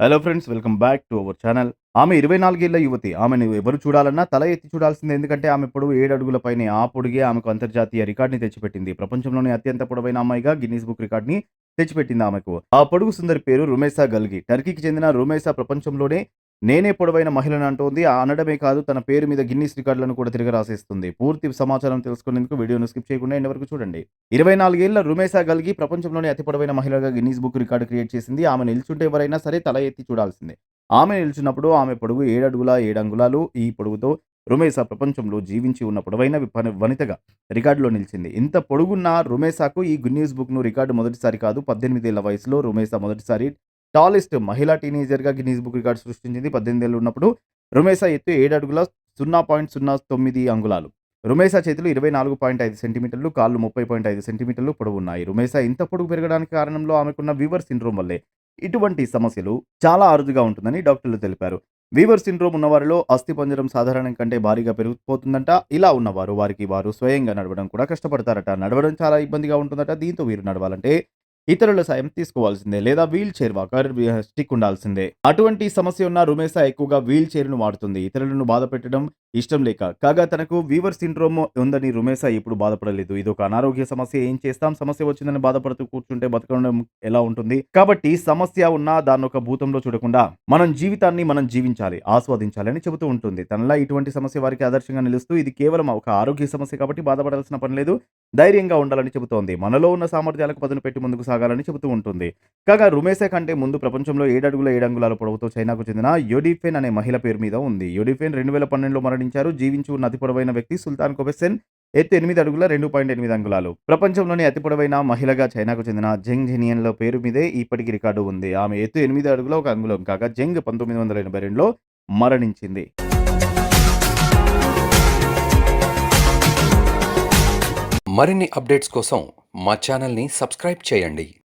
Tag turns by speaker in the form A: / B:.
A: Hello friends welcome back to our channel ఆమె ఇరవై నాలుగేళ్ళ యువతి. ఆమెను ఎవరు చూడాలన్నా తల ఎత్తి చూడాల్సిందే. ఎందుకంటే ఆమె పొడవు ఏడు అడుగుల పైన ఆ పొడిగే ఆమెకు అంతర్జాతీయ రికార్డుని తెచ్చిపెట్టింది. ప్రపంచంలోనే అత్యంత పొడవైన అమ్మాయిగా గిన్నీస్ బుక్ రికార్డుని తెచ్చిపెట్టింది ఆమెకు. ఆ పొడుగు సుందరి పేరు రుమేసా గల్గి. టర్కీకి చెందిన రుమేసా ప్రపంచంలోనే నేనే పొడవైన మహిళను అంటోంది. ఆ అనడమే కాదు తన పేరు మీద గిన్నీస్ రికార్డులను కూడా తిరిగి రాసేస్తుంది. పూర్తి సమాచారం తెలుసుకునేందుకు వీడియోను స్కిప్ చేయకుండా ఎండ్ వరకు చూడండి. ఇరవై నాలుగేళ్ళ రుమేసా గల్గి ప్రపంచంలోనే అతి పొడవైన మహిళగా గిన్నీస్ బుక్ రికార్డు క్రియేట్ చేసింది. ఆమె నిల్చుంటే ఎవరైనా సరే తల ఎత్తి చూడాల్సిందే. ఆమె నిల్చున్నప్పుడు ఆమె పొడుగు ఏడు అడుగుల ఏడు అంగుళాలు ఈ పొడుగుతో రుమేసా ప్రపంచంలో జీవించి ఉన్న పొడవైన వనితగా రికార్డులో నిలిచింది. ఇంత పొడుగున్న రుమేసాకు ఈ గున్నీస్ బుక్ను రికార్డు మొదటిసారి కాదు పద్దెనిమిదేళ్ళ వయసులో రుమేసా మొదటిసారి టాలెస్ట్ మహిళా టీనేజర్గా గిన్నీస్ బుక్ రికార్డు సృష్టించింది పద్దెనిమిది ఏళ్ళు ఉన్నప్పుడు. రుమేసా ఎత్తు ఏడు అడుగుల సున్నా పాయింట్ సున్నా తొమ్మిది అంగుళాలు. రుమేసా చేతులు ఇరవై నాలుగు పాయింట్ ఐదు సెంటీమీటర్లు కాళ్ళు ముప్పై పాయింట్ ఐదు సెంటీమీటర్లు పొడవు ఉన్నాయి. రుమేసా ఇంత పొడుగు పెరగడానికి కారణంలో ఆమెకున్న వీవర్ సిండ్రోమ్ వల్లే ఇటువంటి సమస్యలు చాలా అరుదుగా ఉంటుందని డాక్టర్లు తెలిపారు. వీవర్ సిండ్రోమ్ ఉన్నవారిలో అస్థిపంజరం సాధారణం కంటే భారీగా పెరిగిపోతుందంట. ఇలా ఉన్నవారు వారికి వారు స్వయంగా నడవడం కూడా కష్టపడతారట. నడవడం చాలా ఇబ్బందిగా ఉంటుందట. దీంతో వీరు నడవాలంటే ఇతరుల సాయం తీసుకోవాల్సిందే లేదా వీల్ చైర్ వాకర్ స్టిక్ ఉండాల్సిందే. అటువంటి సమస్య ఉన్న రుమేసా ఎక్కువగా వీల్ చైర్ను వాడుతుంది. ఇతరులను బాధ పెట్టడం ఇష్టం లేక. కాగా తనకు వీవర్ సిండ్రోమ్ ఉందని రుమేసా ఇప్పుడు బాధపడలేదు. ఇది ఒక అనారోగ్య సమస్య. ఏం చేస్తాం? సమస్య వచ్చిందని బాధపడుతూ కూర్చుంటే బతకడం ఎలా ఉంటుంది? కాబట్టి సమస్య ఉన్నా దాన్ని ఒక భూతంలో చూడకుండా మనం జీవితాన్ని మనం జీవించాలి ఆస్వాదించాలి అని చెబుతూ ఉంటుంది. తనలా ఇటువంటి సమస్య వారికి ఆదర్శంగా నిలుస్తూ ఇది కేవలం ఒక ఆరోగ్య సమస్య కాబట్టి బాధపడాల్సిన పని లేదు. ధైర్యంగా ఉండాలని చెబుతోంది. మనలో ఉన్న సామర్థ్యాలకు పదును పెట్టి ముందుకు సాగాలని చెబుతూ ఉంటుంది. కాగా రుమేసే కంటే ముందు ప్రపంచంలో ఏడడుగుల అడుగుల ఏడు పొడవుతో చైనాకు చెందిన యోడిఫెన్ అనే మహిళ పేరు మీద ఉంది. యోడిఫెన్ రెండు వేల పన్నెండులో మరణించారు జీవించి ఉన్న అతి పొడవైన వ్యక్తి సుల్తాన్ కొబెసెన్ ఎత్తు ఎనిమిది అడుగుల రెండు పాయింట్ ఎనిమిది అంగుళాలు. ప్రపంచంలోని అతి పొడవైన మహిళగా చైనాకు చెందిన జెంగ్ జెనియన్ల పేరు మీదే ఇప్పటికి రికార్డు ఉంది. ఆమె ఎత్తు ఎనిమిది అడుగుల ఒక అంగుళం కాగా జెంగ్ పంతొమ్మిది వందల ఎనభై రెండులో మరణించింది.
B: మరిన్ని అప్డేట్స్ కోసం మా ఛానల్ని సబ్స్క్రైబ్ చేయండి.